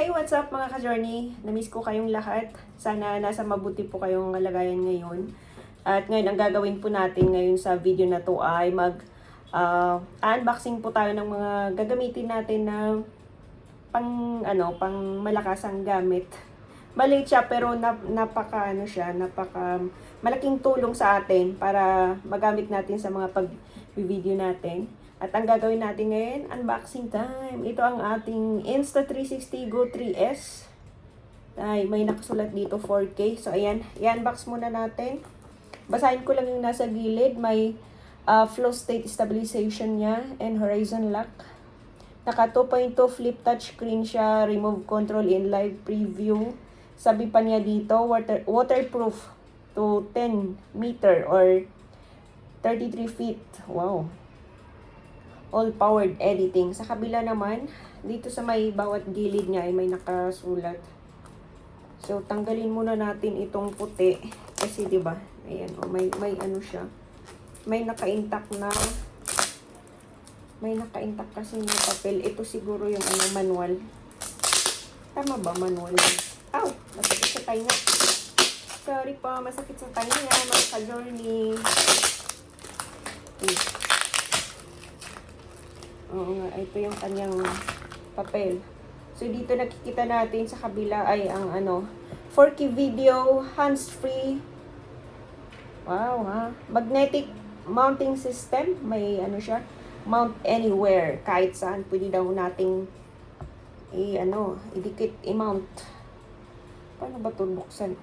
Hey, what's up mga ka-journey? Namiss ko kayong lahat. Sana nasa mabuti po kayong kalagayan ngayon. At ngayon, ang gagawin po natin ngayon sa video na to ay mag ah, unboxing po tayo ng mga gagamitin natin na pang ano, pang malakasang gamit. Maliit siya pero nap, napaka ano siya, napaka malaking tulong sa atin para magamit natin sa mga pag-video natin. At ang gagawin natin ngayon, unboxing time. Ito ang ating Insta360 Go 3S. Ay, may nakasulat dito 4K. So, ayan. I-unbox muna natin. Basahin ko lang yung nasa gilid. May uh, flow state stabilization niya and horizon lock. Naka 2.2 flip touch screen siya. Remove control in live preview. Sabi pa niya dito, water, waterproof to 10 meter or 33 feet. Wow all-powered editing. Sa kabila naman, dito sa may bawat gilid niya ay may nakasulat. So, tanggalin muna natin itong puti. Kasi, di ba ayan, oh, may, may ano siya. May naka-intact na may naka-intact kasi na papel. Ito siguro yung ano, manual. Tama ba, manual? Ow! Masakit sa tainga. Sorry po, masakit sa tainga, mga ka-journey. Okay. Oo nga, ito yung kanyang papel. So, dito nakikita natin sa kabila ay ang ano, 4K video, hands-free. Wow, ha? Magnetic mounting system. May ano siya, mount anywhere. Kahit saan, pwede daw nating i ano, idikit, i-mount. Paano ba ito buksan?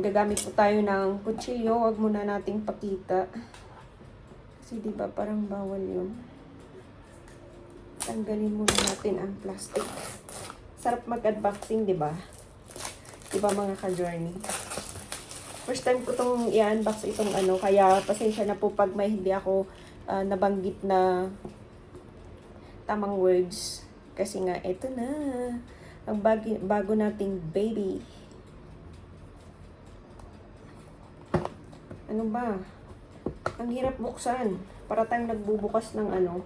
Gagamit po tayo ng kutsilyo. Huwag muna nating pakita. Kasi di ba parang bawal yun tanggalin muna natin ang plastic. Sarap mag-unboxing, di ba? Di ba mga ka-journey? First time ko itong i-unbox itong ano, kaya pasensya na po pag may hindi ako ah, nabanggit na tamang words. Kasi nga, eto na. Ang bagi, bago nating baby. Ano ba? Ang hirap buksan. Para tayong nagbubukas ng ano,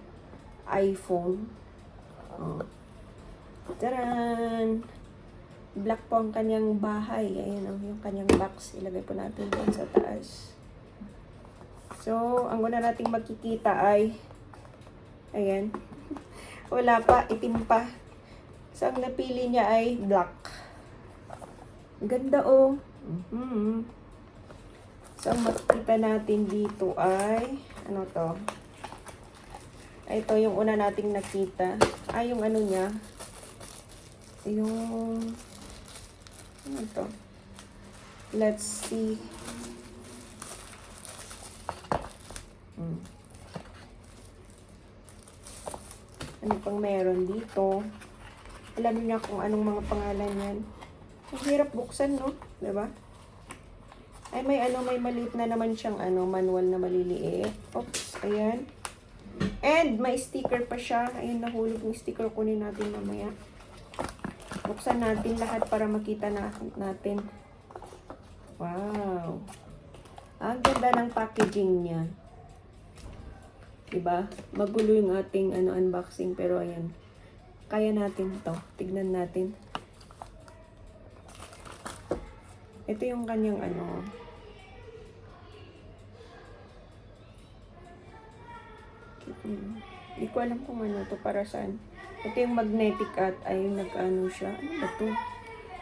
iPhone. Oh. Taran! Black po ang kanyang bahay. Ayan oh, yung kanyang box. Ilagay po natin doon sa taas. So, ang una nating makikita ay ayan. Wala pa, itim pa. So, ang napili niya ay black. Ganda oh. Mhm. So, ang makikita natin dito ay ano to? Ito yung una nating nakita. Ah, yung ano niya. Yung... Ano to? Let's see. Hmm. Ano pang meron dito? Alam niya kung anong mga pangalan yan. Ang hirap buksan, no? Diba? Ay, may ano, may maliit na naman siyang ano, manual na maliliit. Oops, ayan. And may sticker pa siya. Ayun, nahulog yung sticker. Kunin natin mamaya. Buksan natin lahat para makita na natin. Wow. Ang ganda ng packaging niya. Diba? Magulo yung ating ano, unboxing. Pero ayan. Kaya natin to. Tignan natin. Ito yung kanyang ano, Hmm. Hindi ko alam kung ano to para saan. Ito yung magnetic at ay nag-ano siya. Ano ba to?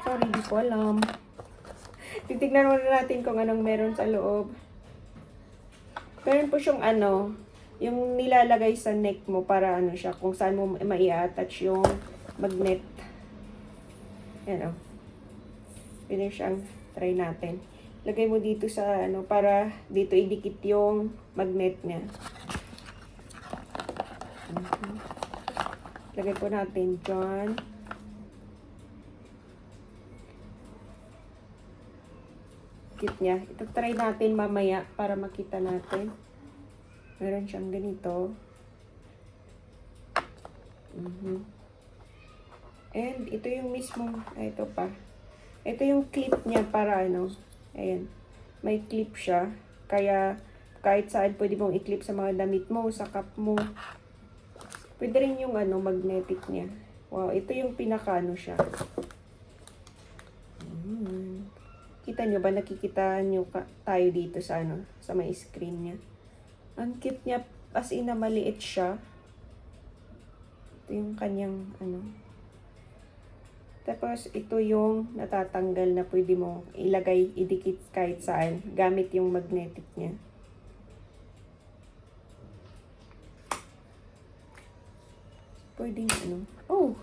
Sorry, di ko alam. Titignan muna natin kung anong meron sa loob. Meron po siyang ano, yung nilalagay sa neck mo para ano siya, kung saan mo mai-attach yung magnet. Yan o. Oh. Pwede siyang try natin. Lagay mo dito sa ano, para dito idikit yung magnet niya. Lagay po natin dyan. Kit niya. Ito try natin mamaya para makita natin. Meron siyang ganito. Mhm. And ito yung mismo, ah, ito pa. Ito yung clip niya para ano, ayan. May clip siya. Kaya kahit saan pwede mong i-clip sa mga damit mo, sa cup mo. Pwede rin yung ano, magnetic niya. Wow, ito yung pinaka ano siya. Mm. Kita nyo ba? Nakikita nyo ka, tayo dito sa ano, sa may screen niya. Ang cute niya, as in maliit siya. Ito yung kanyang ano. Tapos ito yung natatanggal na pwede mo ilagay, idikit kahit saan gamit yung magnetic niya. Pwede ano. Oh!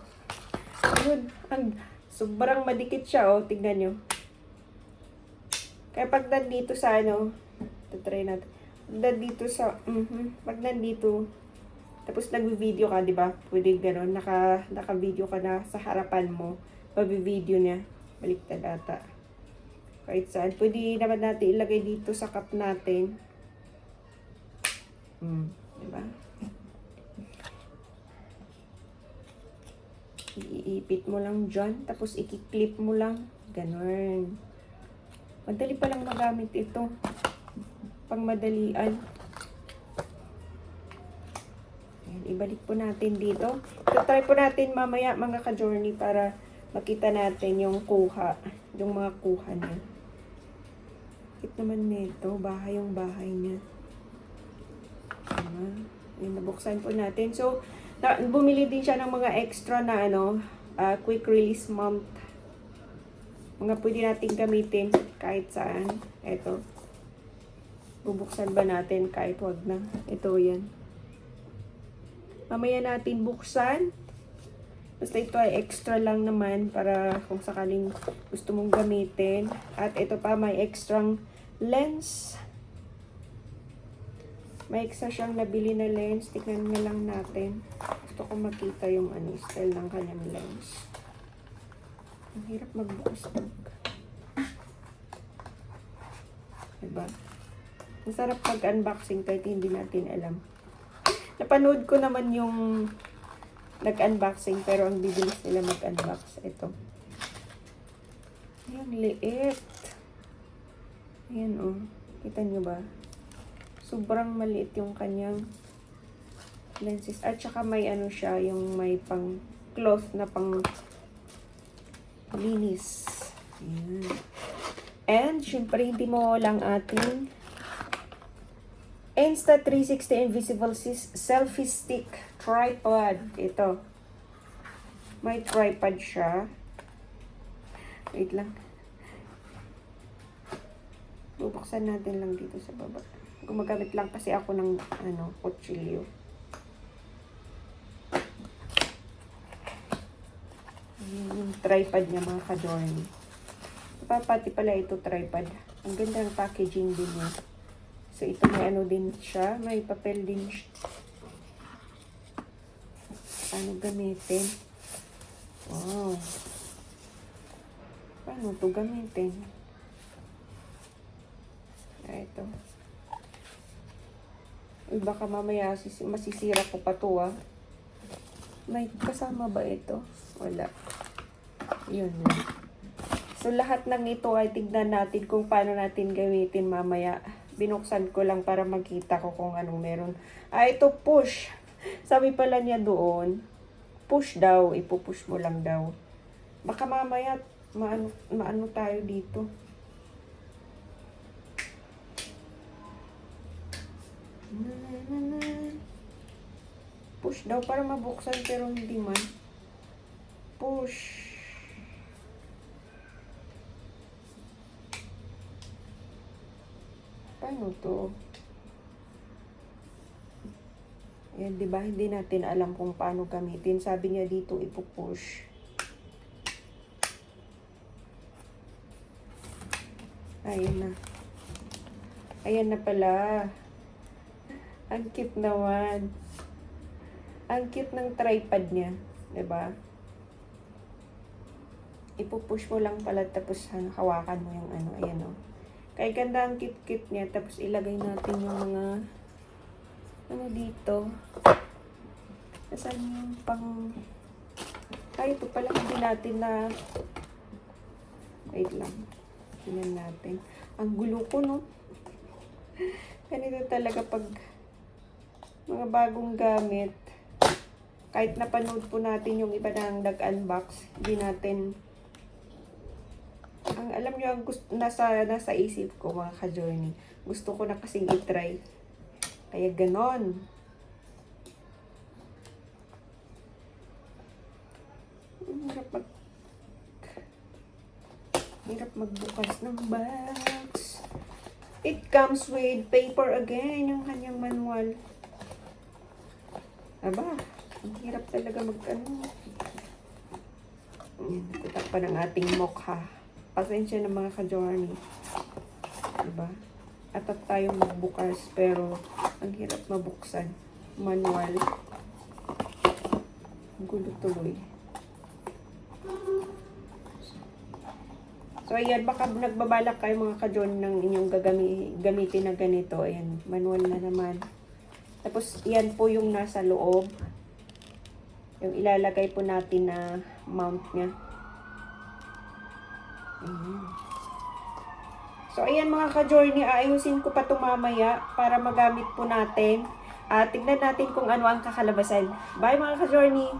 Yun. Ang sobrang madikit siya, oh. Tignan nyo. Kaya pag nandito sa ano, try natin. Pag nandito sa, mhm, pag nandito, tapos nagvi-video ka, di ba? Pwede gano'n, naka, naka-video ka na sa harapan mo. Mabi-video niya. Baliktad ata. Kahit saan. Pwede naman natin ilagay dito sa cup natin. Hmm, di ba? Iipit mo lang dyan, tapos ikiklip mo lang. Ganon. Madali palang magamit ito. Pang madalian. Ayan, ibalik po natin dito. So, try po natin mamaya mga ka-journey para makita natin yung kuha. Yung mga kuha niya. Kit naman nito. Bahay yung bahay niya. Ayan, nabuksan po natin. So, na, bumili din siya ng mga extra na ano, ah, quick release mount. Mga pwede natin gamitin kahit saan. Ito. Bubuksan ba natin kahit wag na. Ito yan. Mamaya natin buksan. Basta ito ay extra lang naman para kung sakaling gusto mong gamitin. At ito pa may extrang lens. May extra siyang nabili na lens. Tignan na lang natin. Gusto ko makita yung ano, style ng kanyang lens. Ang hirap magbukas pag... Diba? Ang sarap pag-unboxing kahit hindi natin alam. Napanood ko naman yung nag-unboxing pero ang bibilis nila mag-unbox. Ito. Ayan, liit. Ayan, oh. Kita nyo ba? Sobrang maliit yung kanyang lenses. At saka may ano siya, yung may pang cloth na pang linis. Ayan. And, syempre, hindi mo lang ating Insta360 Invisible Sis- Selfie Stick Tripod. Ito. May tripod siya. Wait lang. Bubuksan natin lang dito sa baba. Gumagamit lang kasi ako ng ano, kutsilyo. Yung tripod niya mga ka-journey. Pati pala ito tripod. Ang ganda ng packaging din niya. So ito may ano din siya. May papel din siya. Paano gamitin? Wow. Paano to gamitin? Ah, ito. Baka mamaya sis- masisira ko pa to ah. May kasama ba ito? Wala. Yun. So, lahat ng ito ay tignan natin kung paano natin gamitin mamaya. Binuksan ko lang para makita ko kung anong meron. Ah, ito push. Sabi pala niya doon, push daw. Ipupush mo lang daw. Baka mamaya maano, maano tayo dito. Push daw para mabuksan pero hindi man. Push. Paano to? Yan, di ba? Hindi natin alam kung paano gamitin. Sabi niya dito, ipupush. Ayan na. Ayan na pala. Ang cute naman. Ang cute ng tripod niya. 'di ba? Ipupush mo lang pala tapos hawakan mo yung ano. Ayan o. Kaya ganda ang cute-cute niya. Tapos ilagay natin yung mga ano dito. Nasaan yung pang... Ay, ito pala hindi natin na... Wait lang. Tingnan natin. Ang gulo ko, no? Ganito talaga pag mga bagong gamit. Kahit napanood po natin yung iba ng nag-unbox, hindi natin ang alam niyo ang gusto, nasa nasa isip ko mga ka-journey. Gusto ko na kasing i-try. Kaya ganon. Hirap mag Hirap magbukas ng box. It comes with paper again, yung kanyang manual. Aba, ang hirap talaga mag ano. Yan, natitak pa ng ating mokha. Pasensya ng mga ka-journey. Diba? Atat tayong magbukas, pero ang hirap mabuksan. Manual. Gulo tuloy. So, ayan, baka nagbabalak kayo mga ka-journey ng inyong gagami, gamitin na ganito. Ayan, manual na naman. Tapos, yan po yung nasa loob. Yung ilalagay po natin na mount niya. So, ayan mga ka-journey, aayusin ko pa ito mamaya para magamit po natin. At tignan natin kung ano ang kakalabasan. Bye mga ka-journey!